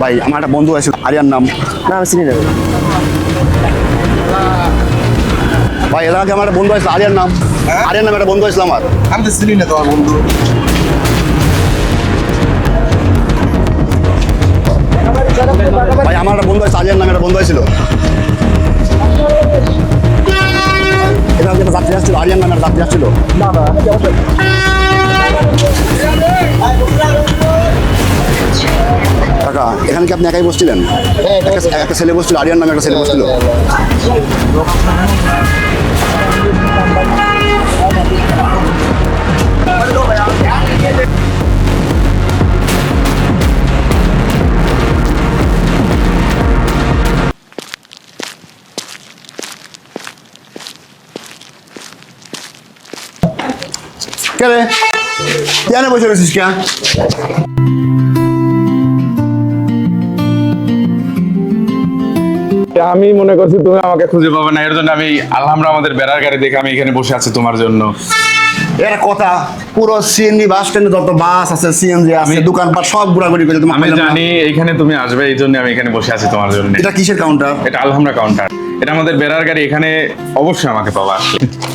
ভাই আমার একটা বন্ধু আছে আরিয়ার নাম। না আমি চিনি না। ভাই এর আগে আমার একটা বন্ধু আছে আরিয়ার নাম। আরিয়ার নাম একটা বন্ধু আছে আমার। আমি তো চিনি না তোমার বন্ধু। ভাই আমার একটা বন্ধু আছে আরিয়ার নামে একটা বন্ধু ছিল এটা একটা যাত্রী আসছিল আরিয়ার নামে একটা যাত্রী আসছিল। কাকা এখানে কি আপনি একাই বসছিলেন একটা- একটা ছেলে বসছিল আরিয়ার নামে একটা ছেলে বসছিল কে রে কেন বসে রয়েছিস কে আমি মনে করছি তুমি আমাকে খুঁজে পাবে না। এর জন্য আমি আলহামরা আমাদের বেড়ার গাড়ি দেখে আমি এখানে বসে আছি তোমার জন্য। এর কথা পুরো সিএনজি বাস স্ট্যান্ডে যত বাস আছে সিএনজি আছে দোকানপাট সব ঘোরাঘুরি করে তোমার আমি জানি এইখানে তুমি আসবে এই জন্য আমি এখানে বসে আছি তোমার জন্য। এটা কিসের কাউন্টার এটা আলহামরা কাউন্টার এটা আমাদের বেড়ার গাড়ি এখানে অবশ্যই আমাকে পাবা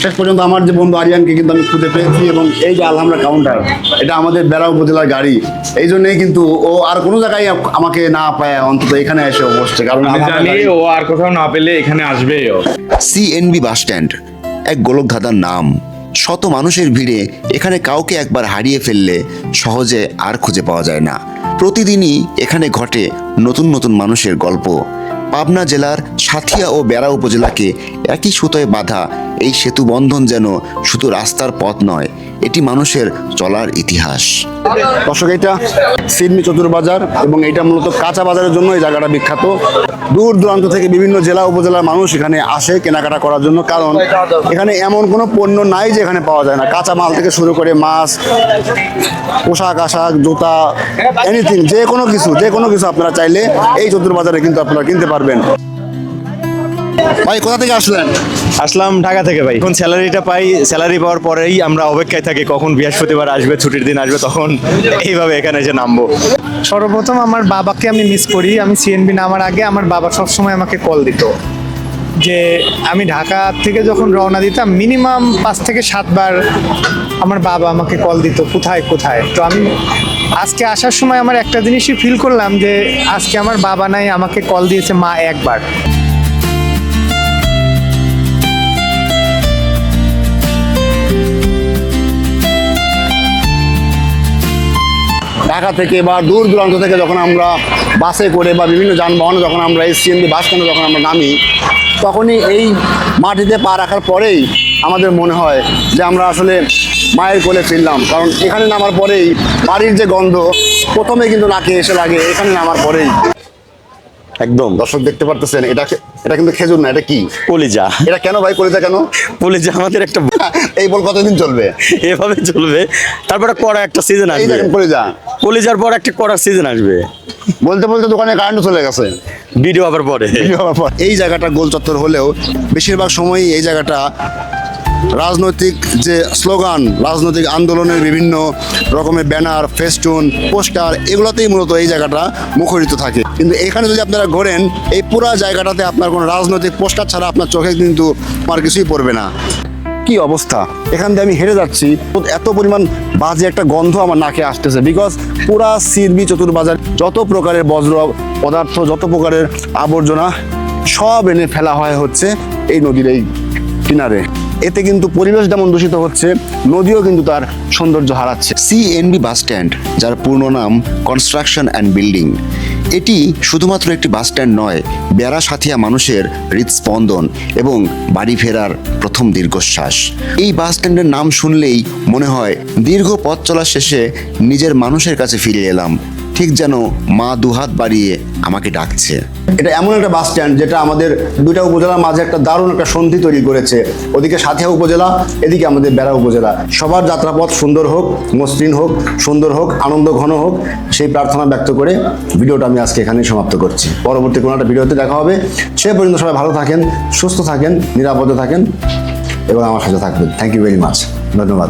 শেষ পর্যন্ত আমার যে বন্ধু আরিয়ানকে কিন্তু আমি খুঁজে পেয়েছি এবং এই যে আলহামরা কাউন্টার এটা আমাদের বেড়া উপজেলার গাড়ি। এই জন্যই কিন্তু ও আর কোনো জায়গায় আমাকে না পায় অন্তত এখানে এসে বসছে কারণ আমি জানি ও আর কোথাও না পেলে এখানে আসবেই ও। সিএনবি বাস স্ট্যান্ড এক গোলকধাঁধার নাম। শত মানুষের ভিড়ে এখানে কাউকে একবার হারিয়ে ফেললে সহজে আর খুঁজে পাওয়া যায় না। প্রতিদিনই এখানে ঘটে নতুন নতুন মানুষের গল্প। পাবনা জেলার সাথিয়া ও বেড়া উপজেলাকে একই সুতোয় বাঁধা এই সেতু বন্ধন যেন শুধু রাস্তার পথ নয় এটি মানুষের চলার ইতিহাস। দর্শক, এটা সিডনি চতুর্বাজার এবং এটা মূলত কাঁচা বাজারের জন্য এই জায়গাটা বিখ্যাত। দূর দূরান্ত থেকে বিভিন্ন জেলা, উপজেলার মানুষ এখানে আসে কেনাকাটা করার জন্য, কারণ এখানে এমন কোনো পণ্য নাই যে এখানে পাওয়া যায় না। কাঁচা মাল থেকে শুরু করে মাছ, পোশাক, আশাক, জুতা এনিথিং যে কোনো কিছু, যে কোনো কিছু আপনারা চাইলে এই চতুর্বাজারে কিন্তু আপনারা কিনতে পারবেন। ভাই, কোথা থেকে আসলেন? আসলাম ঢাকা থেকে ভাই। এখন স্যালারিটা পাই, স্যালারি পাওয়ার পরেই আমরা অপেক্ষায় থাকি কখন বৃহস্পতিবার আসবে, ছুটির দিন আসবে, তখন এইভাবে এখানে এসে নামবো। সর্বপ্রথম আমার বাবাকে আমি মিস করি। আমি সিএনবি নামার আগে আমার বাবা সবসময় আমাকে কল দিত যে আমি ঢাকা থেকে যখন রওনা দিতাম মিনিমাম পাঁচ থেকে সাতবার আমার বাবা আমাকে কল দিত, কোথায় কোথায়? তো আমি আজকে আসার সময় আমার একটা জিনিসই ফিল করলাম যে আজকে আমার বাবা নাই, আমাকে কল দিয়েছে মা একবার। ঢাকা থেকে বা দূর দূরান্ত থেকে যখন আমরা বাসে করে বা বিভিন্ন যানবাহনে যখন আমরা এই বাস স্ট্যান্ডে যখন আমরা নামি, তখনই এই মাটিতে পা রাখার পরেই আমাদের মনে হয় যে আমরা আসলে মায়ের কোলে ফিরলাম। কারণ এখানে নামার পরেই বাড়ির যে গন্ধ, প্রথমে কিন্তু নাকে এসে লাগে, এখানে নামার পরেই। একদম। দর্শক দেখতে পারতেছেন এটা এটা কিন্তু খেজুর না এটা কি? কলিজা। এটা কেন ভাই কলেজা কেন? কলিজা আমাদের একটা এই বল কতদিন চলবে? এভাবে চলবে। তারপরে কড়া একটা সিজন আসবে। দেখেন কলেজা। কলিজার পর একটা কড়া সিজন আসবে। বলতে বলতে দোকানে কারেন্ট চলে গেছে। ভিডিও আবার পরে। এই জায়গাটা গোল চত্বর হলেও বেশিরভাগ সময়ই এই জায়গাটা রাজনৈতিক যে স্লোগান, রাজনৈতিক আন্দোলনের বিভিন্ন রকমের ব্যানার, ফেস্টুন, পোস্টার, এগুলোতেই মূলত এই জায়গাটা মুখরিত থাকে। কিন্তু এখানে যদি আপনারা ঘোরেন, এই পুরা জায়গাটাতে আপনার কোনো রাজনৈতিক পোস্টার ছাড়া আপনার চোখে কিন্তু আমার কিছুই পড়বে না। কি অবস্থা? এখান দিয়ে আমি হেরে যাচ্ছি। এত পরিমাণ বাজে একটা গন্ধ আমার নাকে আসতেছে বিকজ পুরা সিরবি চতুর্বাজার যত প্রকারের বজ্র পদার্থ, যত প্রকারের আবর্জনা সব এনে ফেলা হয় হচ্ছে এই নদীর এই কিনারে। এতে কিন্তু পরিবেশ যেমন দূষিত হচ্ছে, নদীও কিন্তু তার সৌন্দর্য হারাচ্ছে। সিএনবি বাস স্ট্যান্ড যার পূর্ণ নাম কনস্ট্রাকশন অ্যান্ড বিল্ডিং এটি শুধুমাত্র একটি বাস স্ট্যান্ড নয় বেড়া সাথিয়া মানুষের হৃদস্পন্দন এবং বাড়ি ফেরার প্রথম দীর্ঘশ্বাস। এই বাস স্ট্যান্ডের নাম শুনলেই মনে হয় দীর্ঘ পথ চলা শেষে নিজের মানুষের কাছে ফিরে এলাম। ঠিক যেন মা দুহাত বাড়িয়ে আমাকে ডাকছে। এটা এমন একটা বাস স্ট্যান্ড যেটা আমাদের দুইটা উপজেলার মাঝে একটা দারুণ একটা সন্ধি তৈরি করেছে। ওদিকে সাথিয়া উপজেলা, এদিকে আমাদের বেড়া উপজেলা। সবার যাত্রাপথ সুন্দর হোক, মসৃণ হোক, সুন্দর হোক, আনন্দ ঘন হোক, সেই প্রার্থনা ব্যক্ত করে ভিডিওটা আমি আজকে এখানেই সমাপ্ত করছি। পরবর্তী কোনো একটা ভিডিওতে দেখা হবে। সে পর্যন্ত সবাই ভালো থাকেন, সুস্থ থাকেন, নিরাপদে থাকেন এবং আমার সাথে থাকবেন। থ্যাংক ইউ ভেরি মাচ ধন্যবাদ।